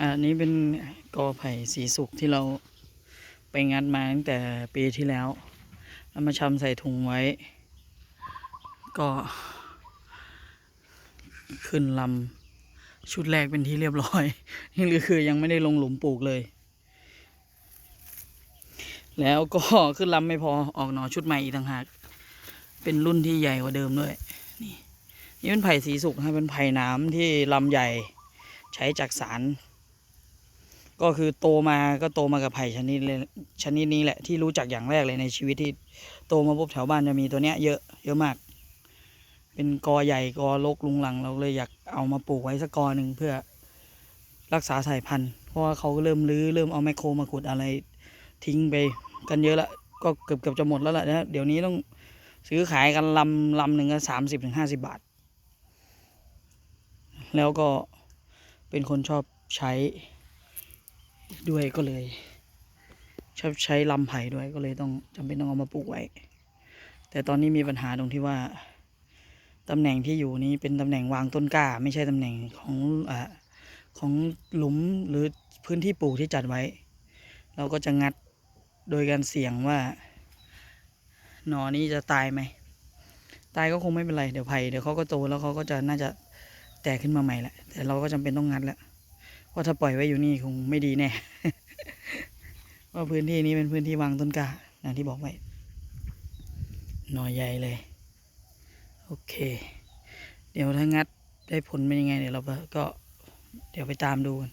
อันนี้เป็นกอไผ่สีสุกที่เราไปงัดมาตั้งแต่ปีที่แล้วเอามาชำใส่ถุงไว้ ก็ขึ้นลำชุดแรกเป็นที่เรียบร้อย นี่คือยังไม่ได้ลงหลุมปลูกเลย แล้วก็ขึ้นลำไม่พอออกหนอชุดใหม่อีกต่างหาก เป็นรุ่นที่ใหญ่กว่าเดิมด้วย นี่นี่เป็นไผ่สีสุกนะเป็นไผ่น้ำที่ลำใหญ่ใช้จากสาร ก็คือโตมาก็โตมากับไผ่ชนิดเลยชนิดนี้แหละที่รู้จักอย่างแรกเลยในชีวิตที่โตมาปุ๊บแถวบ้านจะมีตัวเนี้ยเยอะเยอะมาก เป็นกอใหญ่กอลกลุงหลังเราเลยอยากเอามาปลูกไว้สักกอหนึ่งเพื่อรักษาสายพันธุ์ เพราะว่าเขาเริ่มรื้อเริ่มเอาแมคโครมาขุดอะไรทิ้งไปกันเยอะละก็เกือบเกือบจะหมดแล้วล่ะนะเดี๋ยวนี้ต้องซื้อขายกันลำลำหนึ่งก็สามสิบถึงห้าสิบบาท แล้วก็เป็นคนชอบใช้ ด้วยก็เลยชอบใช้ลำไผ่ด้วยก็เลยต้องจำเป็นต้องเอามาปลูกไว้ แต่ตอนนี้มีปัญหาตรงที่ว่าตำแหน่งที่อยู่นี้เป็นตำแหน่งวางต้นกล้า ไม่ใช่ตำแหน่งของอของหลุมหรือพื้นที่ปลูกที่จัดไว้ เราก็จะงัดโดยการเสี่ยงว่า หนอนี้จะตายไหมตายก็คงไม่เป็นไรเดี๋ยวไผ่เดี๋ยวเขาก็โตแล้วเขาก็จะน่าจะแตกขึ้นมาใหม่แหละแต่เราก็จำเป็นต้องงัดแล้ว เพราะถ้าปล่อยไว้อยู่นี่คงไม่ดีแน่ว่าพื้นที่นี้เป็นพื้นที่วางต้นกาอย่างที่บอกไว้หน่อใหญ่เลย โอเค เดี๋ยวถ้างัดได้ผลเป็นยังไงเดี๋ยวเราก็เดี๋ยวไปตามดูกัน